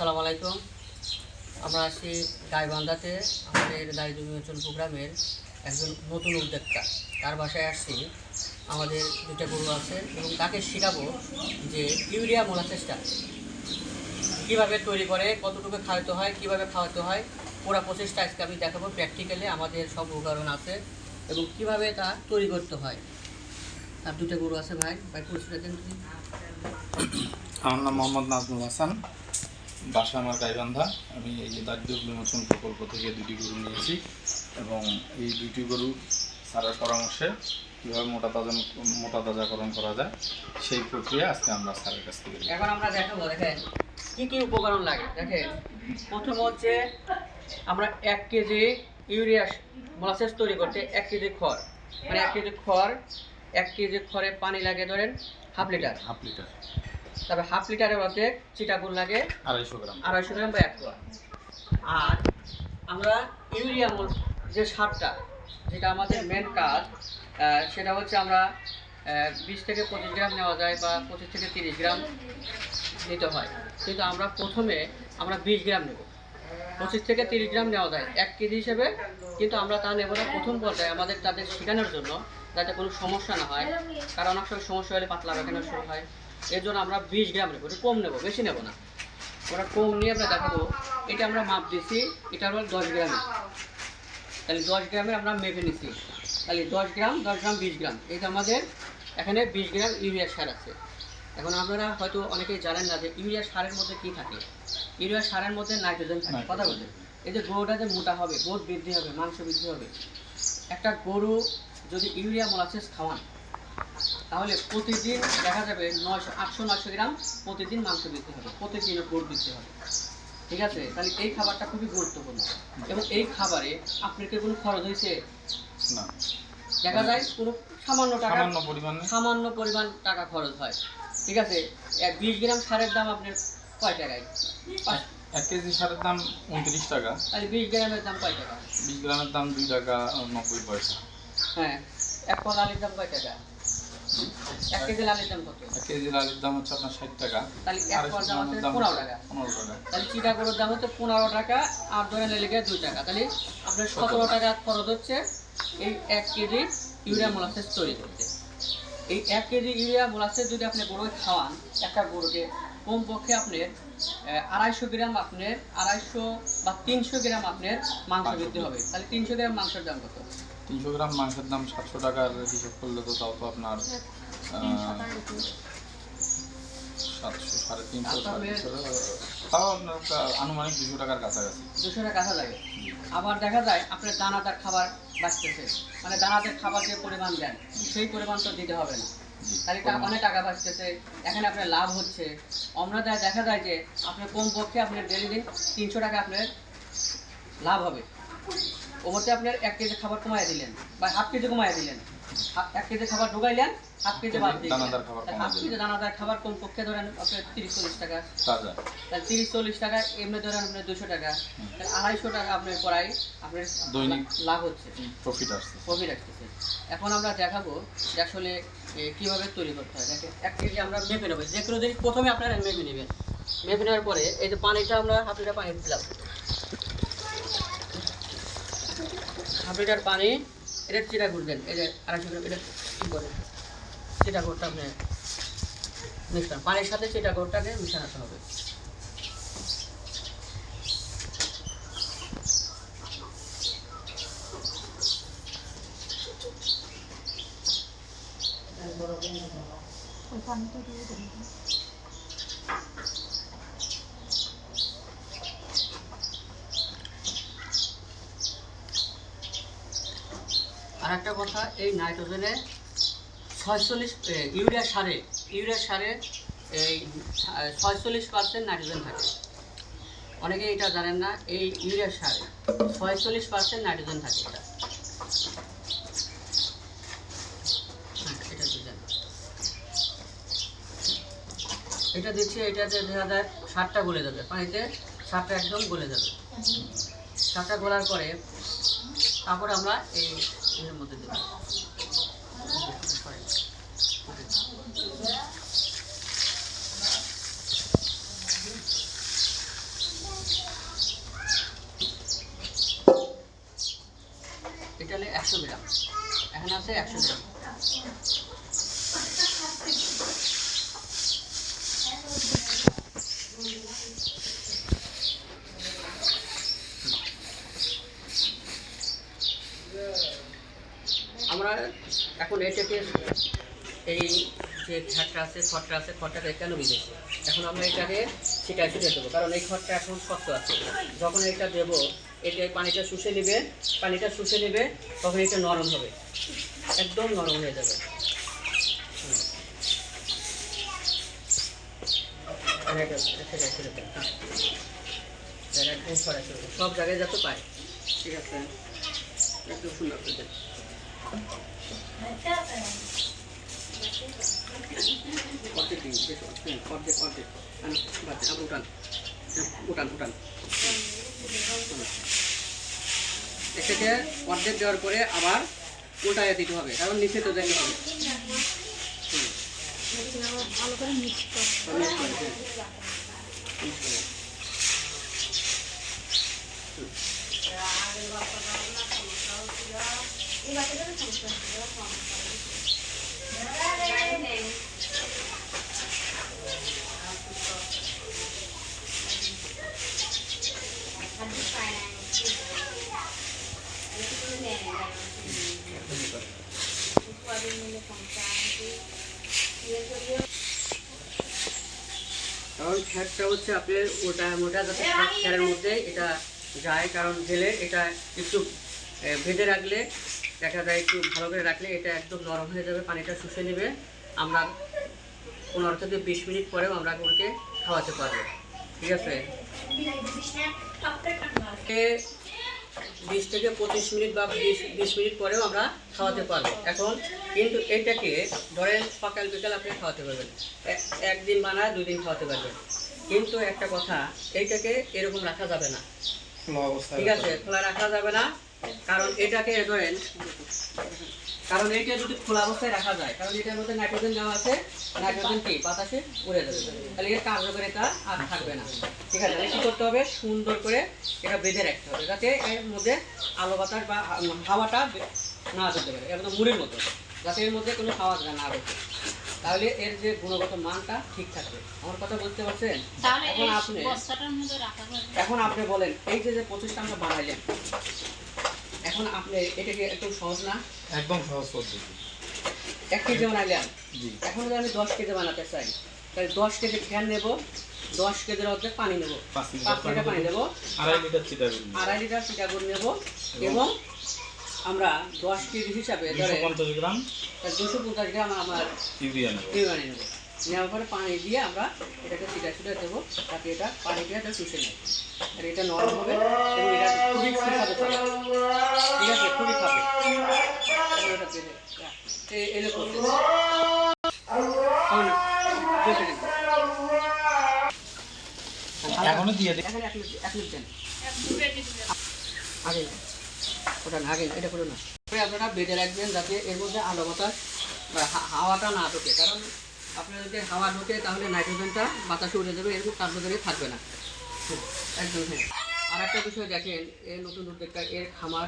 আসসালামু আলাইকুম। আমরা আছি গাইবান্ধাতে, আমাদের দারিদ্র বিমোচন প্রোগ্রামের একজন নতুন উদ্যোক্তা। তার বাসায় আসছি। আমাদের দুটা গরু আছে এবং তাকে শেখাবো যে ইউরিয়া মোলাসেসটা কীভাবে তৈরি করে, কতটুকু খাওয়াতে হয়, কীভাবে খাওয়াতে হয়, পুরো প্রসেসটা আজকে আমি দেখাবো। প্র্যাকটিক্যালি আমাদের সব উপকরণ আছে এবং কীভাবে তা তৈরি করতে হয়। তার দুটো গরু আছে ভাই ভাই পরিচয় দেন তুমি আমার নাম মোহাম্মদ নাজমুল হাসান। বাসা আমার গাইবান্ধা। আমি এই যে দারিদ্র বিমোচন প্রকল্প থেকে দুটি গরু নিয়েছি এবং এই দুটি গরু স্যারের পরামর্শে কীভাবে মোটা তাজা মোটা তাজাকরণ করা যায় সেই প্রক্রিয়া আজকে আমরা স্যারের কাছ থেকে এখন আমরা দেখাবো দেখেন কি কি উপকরণ লাগে দেখেন। প্রথম হচ্ছে আমরা এক কেজি ইউরিয়া মোলাসেস তৈরি করতে এক কেজি খড়। মানে এক কেজি খড় এক কেজি খড়ে পানি লাগে ধরেন হাফ লিটার। Half litre. তারপর হাফ লিটারের মধ্যে চিটাগুল লাগে। আড়াইশো গ্রাম। আড়াইশো গ্রাম বা এক আর আমরা ইউরিয়া যে সারটা যেটা আমাদের মেন কাজ সেটা হচ্ছে আমরা বিশ থেকে পঁচিশ গ্রাম নেওয়া যায় বা পঁচিশ থেকে তিরিশ গ্রাম নিতে হয়। কিন্তু আমরা প্রথমে আমরা বিশ গ্রাম নেব। পঁচিশ থেকে তিরিশ গ্রাম নেওয়া যায় এক কেজি হিসেবে কিন্তু আমরা তা নেব না প্রথম পর্যায়ে আমাদের তাদের শেখানোর জন্য যাতে কোনো সমস্যা না হয়। কারণ অনেক সময় সমস্যা হলে পাতলা পায়খানা শুরু হয়। এর জন্য আমরা বিশ গ্রাম নেব একটু কম নেব বেশি নেব না। ওরা কম নিয়ে আমরা দেখাবো। এটা আমরা মাপ দিছি এটা হলো দশ গ্রামে। তাহলে দশ গ্রামে আমরা মেপে নিছি। তাহলে দশ গ্রাম দশ গ্রাম বিশ গ্রাম। এটা আমাদের এখানে বিশ গ্রাম ইউরিয়া সার আছে। এখন আপনারা হয়তো অনেকেই জানেন না যে ইউরিয়া সারের মধ্যে কি থাকে। ইউরিয়া সারের মধ্যে নাইট্রোজেন থাকে। কথা বলতে এই যে গরুটা যে মোটা হবে বোধ বৃদ্ধি হবে মাংস বৃদ্ধি হবে। একটা গরু যদি ইউরিয়া মোলাসেস খাওয়ান তাহলে প্রতিদিন দেখা যাবে নয়শো আটশো নয়শো গ্রাম প্রতিদিন মাংস দিতে হবে। প্রতিদিন গরু দিতে হবে। ঠিক আছে? তাহলে এই খাবারটা খুবই গুরুত্বপূর্ণ। এবং এই খাবারে আপনার কি কোনো খরচ হয়েছে? না। দেখা যায় কোনো সামান্য টাকা সামান্য পরিমাণে। সামান্য পরিমাণ টাকা খরচ হয়। ঠিক আছে? বিশ গ্রাম সারের দাম আপনার কয় টাকায়? এক কেজি সারের দাম উনত্রিশ টাকা। তাহলে বিশ গ্রামের দাম কয় টাকা? বিশ গ্রামের দাম দুই টাকা নব্বই পয়সা। হ্যাঁ। এক আলির দাম কয় টাকা? এক কেজি লালির দাম কত? এক কেজি লালির দাম হচ্ছে আপনার ষাট টাকা। তাহলে এক আড়াইশো দাম হচ্ছে পনেরো টাকা। পনেরো টাকা। তাহলে চিটা দাম হচ্ছে পনেরো টাকা আর ধরে নিলে দুই টাকা। তাহলে আপনার সতেরো টাকা। খরচ হচ্ছে এই এক কেজি ইউরিয়া মোলাসেস তৈরি করতে। এই এক কেজি ইউরিয়া মোলাসেস যদি আপনি গরুকে খাওয়ান একটা গরুকে কমপক্ষে আপনার আড়াইশো গ্রাম আপনার আড়াইশো বা তিনশো গ্রাম আপনার মাংস বৃদ্ধি হবে। তাহলে তিনশো গ্রাম মাংসের দাম কত? তিনশো গ্রাম মাংসের দাম সাতশো টাকার হিসাব করলে তো তাও তো আপনার সাতশো সাড়ে তিনশো সাড়ে তিনশো তাও আপনার আনুমানিক দুশো টাকার কাছাকাছি। দুশো টাকা কাছা লাগে। আবার দেখা যায় আপনার দানাদার খাবার বাঁচতেছে। মানে দানাদার খাবার যে পরিমাণ দেন সেই পরিমাণ তো দিতে হবে না। তাহলে অনেক টাকা বাঁচতেছে। এখানে আপনার লাভ হচ্ছে। আমরা যা- দেখা যায় যে আপনার কম পক্ষে আপনার ডেলি দিন তিনশো টাকা আপনার লাভ হবে। ওমতে আপনার এক কেজি খাবার কমায় দিলেন বা হাফ কেজি কমায় দিলেন। এক কেজি খাবার ঢুকাইলেন হাফ কেজি বাদ কমায় হাফ কেজি। দানাদার খাবার কম পক্ষে ধরেন আপনার তিরিশ চল্লিশ টাকা। তাহলে তিরিশ চল্লিশ টাকা এমনি ধরেন আপনার দুশো টাকা। তাহলে আড়াইশো টাকা আপনার পড়াই আপনার দৈনিক। লাভ হচ্ছে। প্রফিট আসছে। প্রফিট আসতেছে। এখন আমরা দেখাবো যে আসলে কীভাবে তৈরি করতে হয়। দেখেন এক কেজি আমরা মেপে নেব। যে কোনো জিনিস প্রথমে আপনারা মেপে নেবেন মেপে নেওয়ার পরে এই যে পানিটা আমরা হাফ লিটার পানি দিলাম। হাফ লিটার পানি, এটা চিটা করবেন এই যে আড়াইশো গ্রাম, এটা কী করে চিটা করতে আপনি মিশান পানির সাথে চিটা করটাকে মিশাতে হবে। আর একটা কথা এই নাইট্রোজেনে ছয়চল্লিশ ইউরিয়া সারে ইউরিয়া সারে এই ছয়চল্লিশ পার্সেন্ট নাইট্রোজেন থাকে। অনেকে এটা জানেন না এই ইউরিয়া সারে ছয়চল্লিশ পার্সেন্ট নাইট্রোজেন থাকে এটা। হ্যাঁ, এটা দিচ্ছি এটাতে দেখা যায় সারটা গলে যাবে পানিতে সারটা একদম গলে যাবে। সারটা গলার পরে তারপরে আমরা এই এর মধ্যে দেবে এটা হলে একশো গ্রাম। এখানে আছে একশো গ্রাম। এটাকে এই যে ঘাটটা আছে খড়টা আছে খড়টাকে কেন ভিজেছি এখন আমরা এটাকে ছিটাই ছিটে দেবো, কারণ এই খড়টা এখন শক্ত আছে। যখন এটা দেবো, এটা পানিটা শুষে নেবে, পানিটা শুষে নেবে, তখন এটা নরম হবে। একদম নরম হয়ে যাবে। হ্যাঁ। সব জায়গায় যাতে পায়। ঠিক আছে? একদম সুন্দর উঠান উঠান উঠান। এটাকে অর্ধেক দেওয়ার পরে আবার উল্টায় দিতে হবে কারণ নিচে তো যেতে হবে ভালো করে মিক্স করো সব mix করে, হ্যাঁ। Mix করে। এরকমই করে। কারণ ফ্যাটটা হচ্ছে আপনার ওটা মোটা যাতে ফ্যাটের মধ্যে এটা যায় কারণ গেলে এটা একটু আহ, ভেজে রাখলে দেখা যায় একটু ভালো করে রাখলে এটা একদম নরম হয়ে যাবে পানিটা শুষে নেবে। আমরা পনেরো থেকে বিশ মিনিট পরেও আমরা ওকে খাওয়াতে পারব। ঠিক আছে? বিশ থেকে পঁচিশ মিনিট বা বিশ বিশ মিনিট পরেও আমরা খাওয়াতে পারব। এখন কিন্তু এটাকে ধরেন সকাল বিকাল আপনি খাওয়াতে পারবেন। একদিন বানায় দুই দিন খাওয়াতে পারবেন। কিন্তু একটা কথা এইটাকে এরকম রাখা যাবে না। ঠিক আছে? খোলা রাখা যাবে না। কারণ এটাকে ধরেন কারণ এইটা যদি খোলা অবস্থায় রাখা যায় কারণ এটার মধ্যে নাইট্রোজেন দেওয়া আছে নাইট্রোজেন কি? বাতাসে উড়ে যাবে। তাহলে এর কার্যকারিতা আর থাকবে না। ঠিক আছে কি করতে হবে? সুন্দর করে এটা বেঁধে রাখতে হবে যাতে এর মধ্যে আলো বাতাস বা হাওয়াটা না যেতে পারে একদম মুড়ির মতো যাতে এর মধ্যে কোনো হাওয়া না ঢোকে। তাহলে এর যে গুণগত মানটা ঠিক থাকবে। আমার কথা বুঝতে পারছেন? এখন আপনি এখন আপনি বলেন এই যে যে প্রচেষ্টা আমরা বানাইলেন এখন আপনি এটা কি একটু সহজ না? একদম সহজ পদ্ধতি। এক কেজি বানাইলেন? এখন যদি আমি দশ কেজি বানাতে চাই তাহলে দশ কেজি ফ্যান নেব দশ কেজির অর্ধেক পানি নেব। পাঁচ লিটার পানি নেব। আড়াই লিটার চিটাগুড়ি আড়াই লিটার চিটাগুড় নেব এবং আমরা দশ কেজি হিসাবে পঞ্চাশ গ্রাম দুশো পঞ্চাশ গ্রাম আমার ইউরিয়া নেব। বিরিয়ানি নেব। নেওয়ার পরে পানি দিয়ে আমরা এটাকে ছিটা ছিটা দেবো তাতে এটা পানি দিয়ে এটা শুষে নেয় আর এটা নরম হবে এবং এটা খুবই সুস্বাদু খাবে ঠিক আছে খুবই খাবে এবং এটা পেলে এ- এলে করতে এখনও দিয়ে দিই এখানে এক মিনিট এক মিনিট দেন। আগে ওটা না আগে এটা না আপনারা বেঁধে রাখবেন যাতে এর মধ্যে আলো বাতাস বা হাওয়াটা না ঢোকে। কারণ আপনার যদি হাওয়া ঢোকে তাহলে নাইট্রোজেনটা বাতাসে উড়ে যাবে এরকম কার্যকরী থাকবে না। একদম হ্যাঁ। আর একটা বিষয় দেখেন এর নতুন উদ্যোগটা এর খামার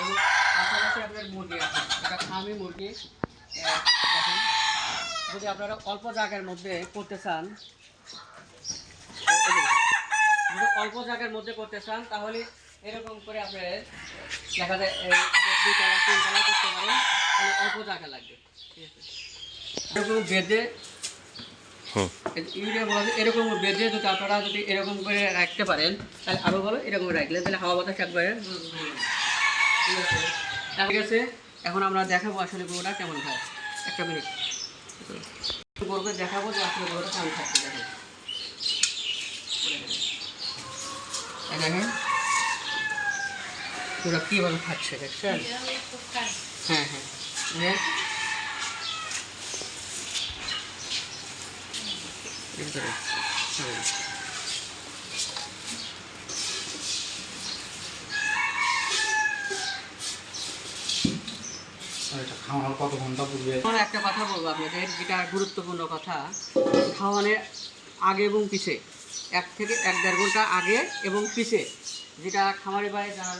এবং পাশাপাশি আপনার মুরগি আছে। এটা ফার্মি মুরগি দেখেন যদি আপনারা অল্প জায়গার মধ্যে করতে চান যদি অল্প জায়গার মধ্যে করতে চান তাহলে এরকম করে আপনার দেখা যায় দুইতলা তিনতলা করতে পারেন তাহলে অল্প জায়গা লাগবে। ঠিক আছে? এরকম বেঁধে এরকম বেঁধে যদি আপনারা যদি এরকম করে রাখতে পারেন তাহলে আরও ভালো এরকম রাখলে তাহলে হাওয়া বাতাস একবারে ঠিক আছে? ঠিক আছে এখন আমরা দেখাবো আসলে গরুটা কেমন খায় একটা মিনিট। গরুকে দেখাবো যে আসলে গরুটা কেমন খাচ্ছে দেখেন ওরা কীভাবে খাচ্ছে দেখছেন হ্যাঁ হ্যাঁ। আর এটা খাওয়ানোর কত ঘণ্টা পূর্বে? একটা কথা বলব আপনাদের যেটা গুরুত্বপূর্ণ কথা খাওয়ানোর আগে এবং পিছে। এক থেকে এক দেড় ঘণ্টা আগে এবং পিছে যেটা খামারে বাইরে জানা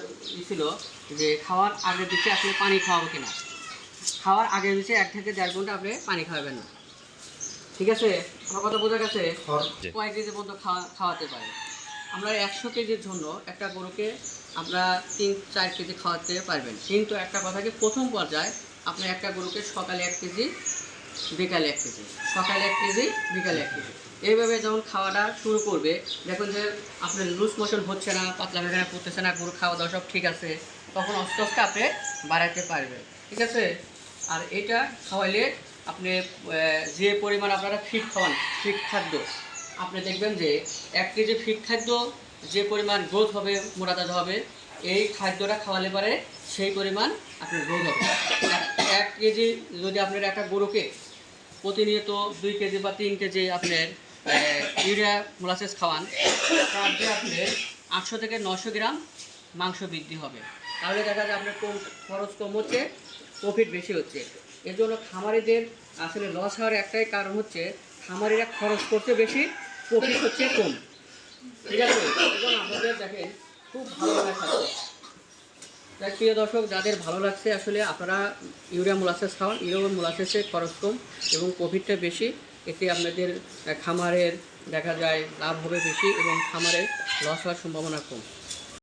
ছিল যে খাওয়ার আগে দিকে আসলে পানি খাওয়াবো কিনা। খাওয়ার আগে হচ্ছে এক থেকে দেড় ঘণ্টা আপনি পানি খাওয়াবেন না। ঠিক আছে? আমার কথা বোঝা গেছে? কয়েক কেজি পর্যন্ত খাওয়া খাওয়াতে পারে। আমরা একশো কেজির জন্য একটা গরুকে আমরা তিন চার কেজি খাওয়াতে পারবেন। কিন্তু একটা কথা কি? প্রথম পর্যায়ে আপনি একটা গরুকে সকালে এক কেজি বিকালে এক কেজি। সকালে এক কেজি বিকালে এক কেজি। এইভাবে যখন খাওয়াটা শুরু করবে, দেখুন যে আপনার লুজ মোশন হচ্ছে না, পাতলা পায়খানা পড়তেছে না গরু খাওয়া দাওয়া সব ঠিক আছে, তখন আস্তে আস্তে আপনি বাড়াতে পারবেন, ঠিক আছে? আর এটা খাওয়াইলে আপনি যে পরিমাণ আপনারা ফিট খাওয়ান ফিট খাদ্য, আপনি দেখবেন যে এক কেজি ফিট খাদ্য যে পরিমাণ গ্রোথ হবে মোটাতাজা হবে, এই খাদ্যটা খাওয়ালে পারে সেই পরিমাণ আপনার গ্রোথ হবে। এক- কেজি যদি আপনার একটা গরুকে প্রতিনিয়ত দুই কেজি বা তিন কেজি আপনার ইউরিয়া মোলাসেস খাওয়ান, তার দিয়ে আপনার আটশো থেকে নশো গ্রাম মাংস বৃদ্ধি হবে। তাহলে দেখা যায় আপনার কম খরচ কম হচ্ছে প্রফিট বেশি হচ্ছে। এর জন্য খামারিদের আসলে লস হওয়ার একটাই কারণ হচ্ছে, খামারিরা খরচ করতে বেশি প্রফিট হচ্ছে কম। ঠিক আছে? এবং আমাদের দেখেন, খুব ভালো লাগে খাচ্ছে তাই প্রিয় দর্শক, যাদের ভালো লাগছে, আসলে আপনারা ইউরিয়া মোলাসেস খাওয়ান, ইউরিয়া মোলাসেসের খরচ কম এবং প্রফিটটা বেশি। এতে আপনাদের খামারের দেখা যায় লাভ হবে বেশি এবং খামারের লস হওয়ার সম্ভাবনা কম।